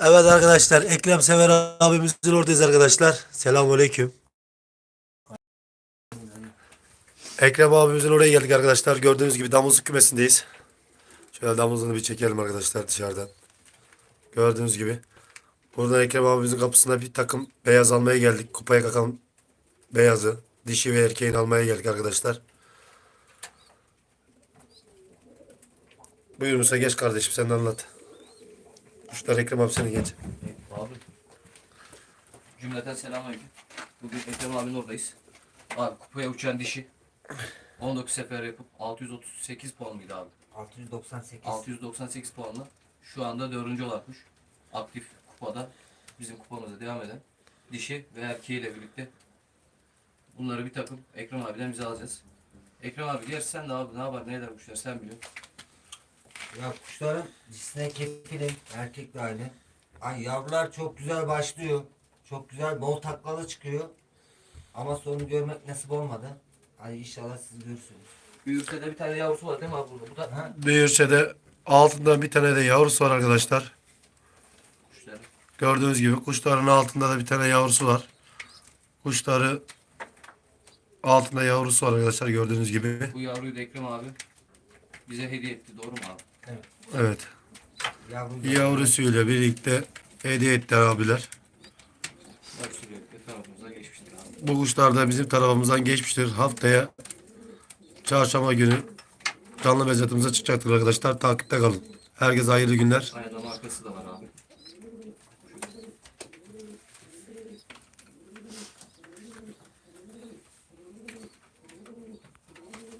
Evet arkadaşlar Ekrem Sever abimizin oradayız arkadaşlar. Selamünaleyküm. Ekrem abimizin oraya geldik arkadaşlar. Gördüğünüz gibi damızlık kümesindeyiz. Şöyle damızlığını bir çekelim arkadaşlar dışarıdan. Gördüğünüz gibi. Buradan Ekrem abimizin kapısına bir takım beyaz almaya geldik. Kupaya kakan beyazı. Dişi ve erkeğin almaya geldik arkadaşlar. Buyur Musa geç kardeşim sen anlat. Kuşlar Ekrem abi seni geç. Abi. Cümleten selamünaleyküm. Bugün Ekrem abinin oradayız. Abi kupaya uçan dişi. 19 sefer yapıp 638 puan mıydı abi? 698. 698 puanla şu anda dördüncü olan kuş. Aktif kupada bizim kupamıza devam eden dişi ve erkeğiyle birlikte bunları bir takım Ekrem abiden bize alacağız. Ekrem abi gerçi sen de abi ne yapar ne eder kuşlar sen biliyorsun. Ya kuşların cisne kefilim. Erkek aynı. Ay yavrular çok güzel başlıyor. Çok güzel bol taklalı çıkıyor. Ama sonunu görmek nasip olmadı. Ay inşallah siz görürsünüz. Büyürse de bir tane yavrusu var değil mi abi burada? Bu da Ha? Büyürse de altında bir tane de yavrusu var arkadaşlar. kuşları. Gördüğünüz gibi kuşların altında da bir tane yavrusu var. Kuşları altında yavrusu var arkadaşlar gördüğünüz gibi. Bu yavruyu da Ekrem abi bize hediye etti doğru mu abi? Evet. Yavru Yavrusuyla birlikte hediye etti abiler. Abi. Bu kuşlar da bizim tarafımızdan geçmiştir. Haftaya çarşamba günü canlı mezatımıza çıkacaktır arkadaşlar. Takipte kalın. Herkese hayırlı günler. Aynı markası da var